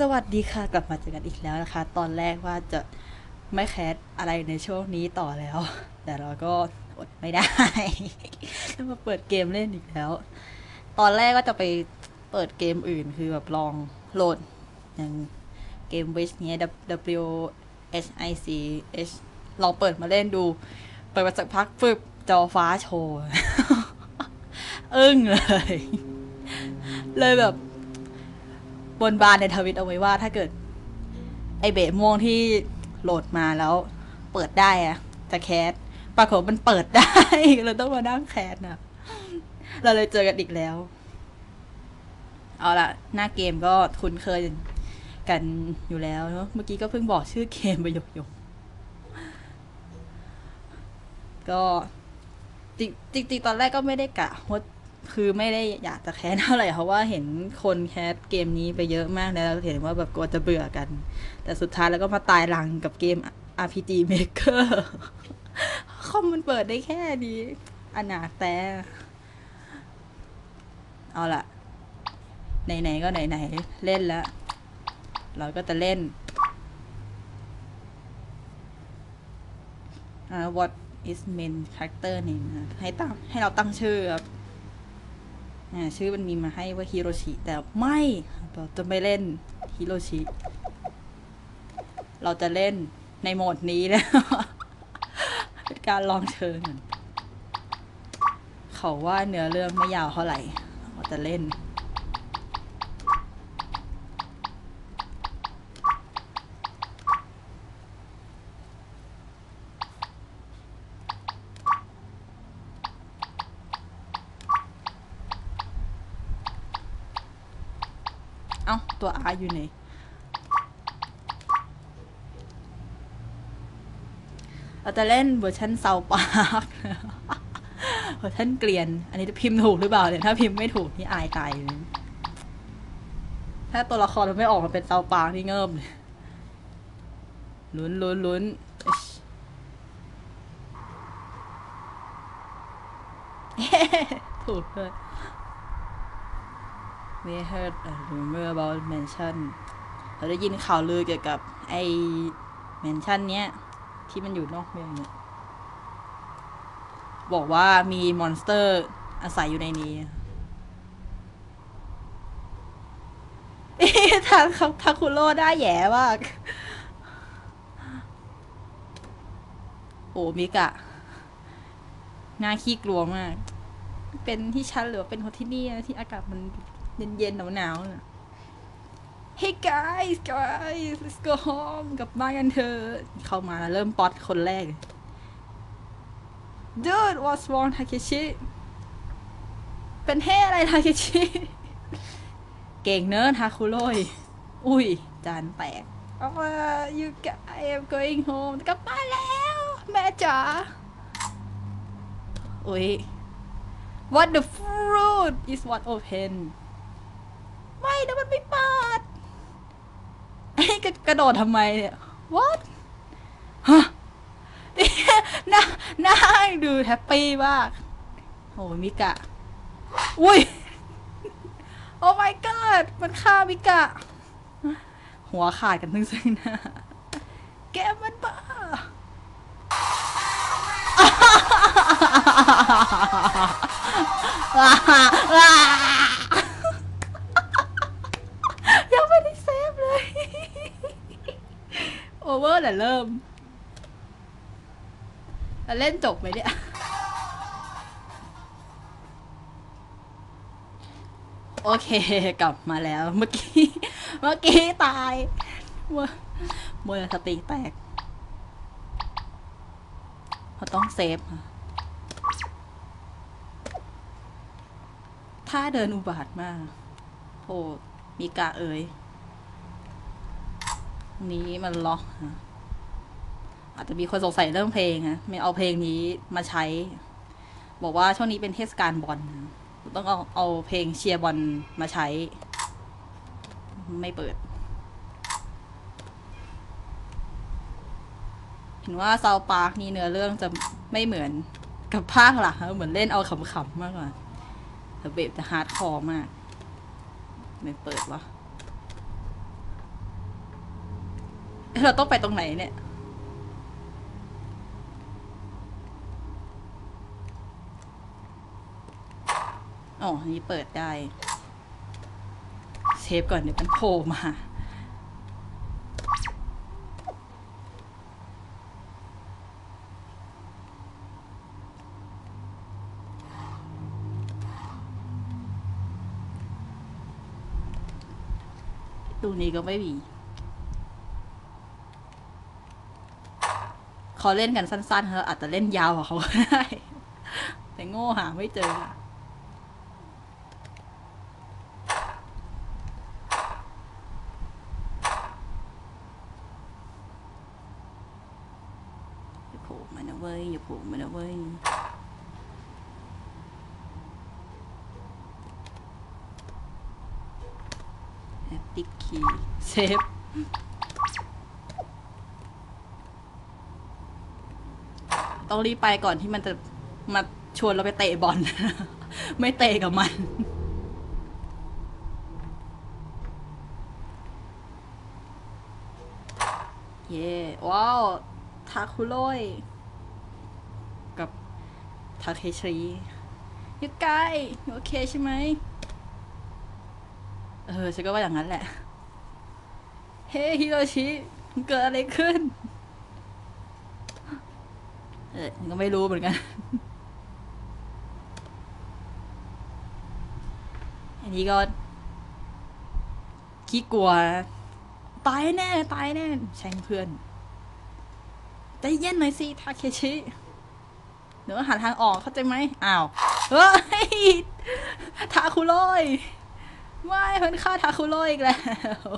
สวัสดีค่ะ กลับมาเจอกันอีกแล้วนะคะ ตอนแรกว่าจะไม่แคสอะไรในช่วงนี้ต่อแล้ว แต่เราก็อดไม่ได้ต้องมาเปิดเกมเล่นอีกแล้ว ตอนแรกก็จะไปเปิดเกมอื่นคือแบบลองโหลด อย่างเกม Wish เนี้ย W H I C H ลองเปิดมาเล่นดู เปิดมาสักพักปึ๊บจอฟ้าโชว์ อึ้งเลย เลยแบบ บนบานในทวิตเอาไว้ว่าถ้าเกิด ไอเบะม่วงที่โหลดมาแล้ว เปิดได้อะจะแคสปรากฏมันเปิดได้เราต้องมานั่งแคสนะเราเลยเจอกันอีกแล้ว เอาละหน้าเกมก็คุ้นเคยกันอยู่แล้วเนอะเมื่อกี้ก็เพิ่งบอกชื่อเกมไปหยกหยกๆก็จริงจริงๆตอนแรกก็ไม่ได้กะว่า คือไม่ได้อยากจะแคสเท่าไหร่เพราะว่าเห็นคนแคสเกมนี้ไปเยอะมากแล้วเห็นว่าแบบกลัวจะเบื่อกัน แต่สุดท้ายแล้วก็มาตายรังกับเกม RPG Maker คอมมันเปิดได้แค่นี้อนาแต่เอาล่ะไหนๆก็ไหนๆเล่นแล้ว เราก็จะเล่นอ่า what is main character name นะให้ตั้งให้เราตั้งชื่อครับ ชื่อมันมีมาให้ว่าฮิโรชิ แต่ไม่เราจะไม่เล่นฮิโรชิ เราจะเล่นในโหมดนี้แล้วเป็นการลองเชิญเขาว่าเนื้อเรื่องไม่ยาวเท่าไหร่เราจะเล่น เอ้า ตัว R อยู่ไหน เราจะเล่นเวอร์ชันเซาปาร์กเวอร์ชันเกลียน อันนี้จะพิมพ์ถูกหรือเปล่าเนี่ย ถ้าพิมพ์ไม่ถูกนี่อายตายเลยถ้าตัวละครมันไม่ออกมาเป็นเซาปาร์กนี่เงิบเลยลุ้นลุ้นลุ้นถูกเลย We heard a rumor about mansion เราได้ยินข่าวลือเกี่ยวกับไอ้ mansion เนี้ย ที่มันอยู่นอกเมืองเนี่ย บอกว่ามีมอนสเตอร์อาศัยอยู่ในนี้ทางทาคุโร่ได้แย่มาก โอ้มิกะน่าขี้กลัวมาก เป็นที่ชั้นหรือเป็นคนที่นี่ที่อากาศมัน เย็นๆหนาวๆน่ะ Hey guys guys let's go home กลับบ้านกันเถอะเข้ามาแล้วเริ่มป๊อตคนแรก Dude what's wrong Takeshi เป็นเฮอะไร Takeshi เก่งเนอะทาคุโร่ยอุ้ย จานแตกเอาว่า you guys I'm going home กลับบ้านแล้ว แม่จ๋าอุ้ย What the fruit is what open ไม่นะมันไม่เปิดไอ้กระกระโดดทำไมเนี่ย What ฮะเนี่ยหน้าหน้าดูแฮปปี้มากโหมิกะ อุ้ย โอ้ my god มันฆ่ามิกะ หัวขาดกันทั้งซึ่งหน้าแกมันบ้ายังไม่ได้เซฟเลย โอ เวอร์แต่เริ่มแล้วเล่นจบไหมเนี่ยโอเค กลับมาแล้วเมื่อกี้ เมื่อกี้ตายมัวมัวสติแตกเราต้องเซฟค่ะถ้าเดินอุบาทมากโอ้มีกะเอ่ย นี้มันล็อกอาจจะมีคนสงสัยเรื่องเพลงนะไม่เอาเพลงนี้มาใช้ บอกว่าช่วงนี้เป็นเทศกาลบอลต้องเอาเอาเพลงเชียร์บอลมาใช้ ไม่เปิด เห็นว่าซาวปาร์กนี่เนื้อเรื่องจะไม่เหมือนกับภาคหลักเหมือนเล่นเอาขำๆมากกว่าแต่เบบจะฮาร์ดคอร์มาก ไม่เปิดวะ เราต้องไปตรงไหนเนี่ย อ๋อันนี้เปิดได้ เซฟก่อนเดี๋ยวมันโผล่มา ตรงนี้ก็ไม่มี เขาเล่นกันสั้นๆเขาอาจจะเล่นยาวกว่าเขาก็ได้ แต่โง่หาไม่เจออย่าผล่มานะเว้ยอย่าผล่มานะเว้ยแอปติกคีเซฟ ต้องรีบไปก่อนที่มันจะมาชวนเราไปเตะบอล ไม่เตะกับมัน เย่ว้าว ทาคุโรยกับทาเคชรียูไกยูโอเคใช่ไหม เออฉันก็ว่าอย่างนั้นแหละ เฮ้ฮิโรชิ เกิดอะไรขึ้น เออก็ไม่รู้เหมือนกัน อันนี้ก็ขี้กลัว ตายแน่ ตายแน่ แช่งเพื่อนใจเย็นหน่อยสิทาเคชิเดี๋ยวหาทางออกเข้าใจไหมอ้าว เฮ้ย ทาคุโรยไม่เพิ่นฆ่าทาคุโรยอีกแล้ว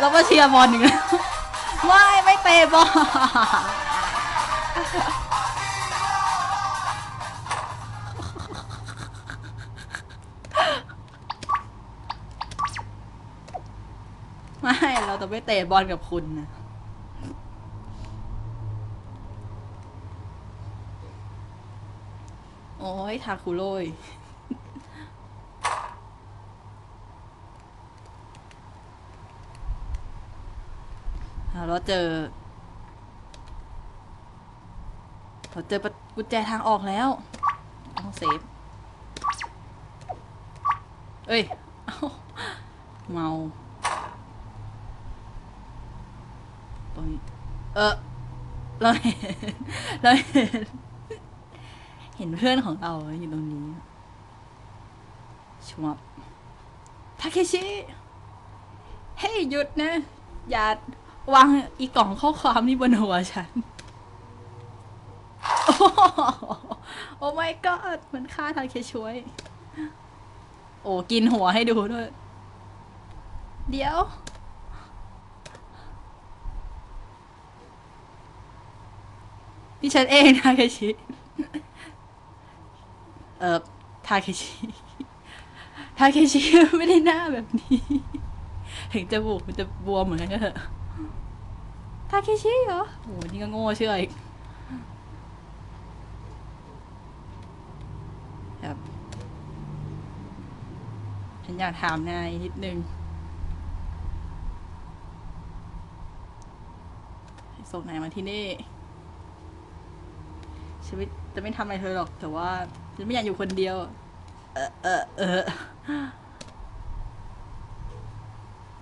เราก็เชียร์บอลอีกแล้ไม่ไม่เตะบอลไม่ เราจะไม่เตะบอลกับคุณนะโอ้ยทาคุโรย อ่า เราเจอเราเจอประกุญแจทางออกแล้วต้องเซฟ เอ้ยเมาตรงนี้เออเราเห็นเราเห็นเห็นเพื่อนของเราอยู่ตรงนี้ชวบทาเคชิ เฮ้ยหยุดนะ อย่า วางอีกล่องข้อความนี่บนหัวฉัน โอ้โหโอ้ my god มันฆ่าทางเคช่วย โอ้กินหัวให้ดูด้วย เดี๋ยว นี่ฉันเองทาเคชิ เออทาเคชิ ทาเคชิไม่ได้หน้าแบบนี้ ถึงจมูกมันจะบวมเหมือนกันก็เถอะ ทาเคชิเหรอโหนี่ก็โง่เชื่ออีกครับฉันอยากถามนายนิดนึงส่งนายมาที่นี่ ชีวิตจะไม่ทำอะไรเธอหรอก แต่ว่าฉันไม่อยากอยู่คนเดียว เออเออเออ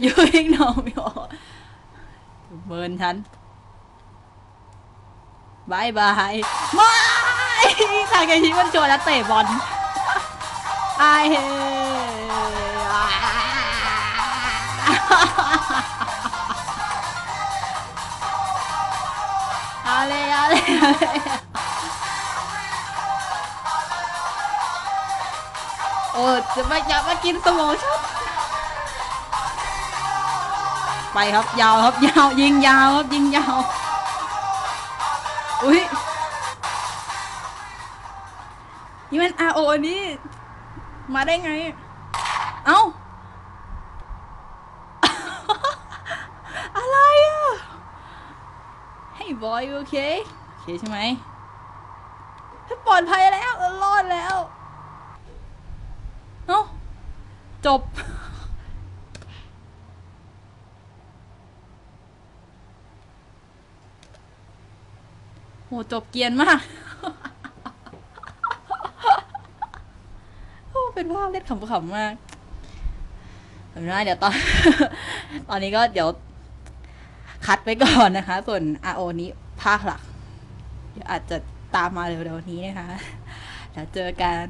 อยู่อีกน่อยไม่ออก เมิร์นฉันบายบายไม่ทาเกชิมันชวนแล้วเตะบอลไอเฮอะไรอะไรโอ้จะไม่อยากมากินสมองฉัน ไปครับยาวครับยาวยิงยาวครับยิงยาว อุ้ยนี่มัน RO อันนี้มาได้ไง เอ้า อะไรอะ Hey boy you okay โอเคใช่ไหมปลอดภัยแล้วรอดแล้วจบ โหจบเกียนมากโอ้เป็นภาพเล่นขำๆมากเอาเป็นว่าเดี๋ยวตอน ตอนนี้ก็เดี๋ยว คัดไปก่อนนะคะ ส่วน RO นี้ภาคหลัก เดี๋ยวอาจจะตามมาเร็วๆนี้นะคะ แล้วเจอกัน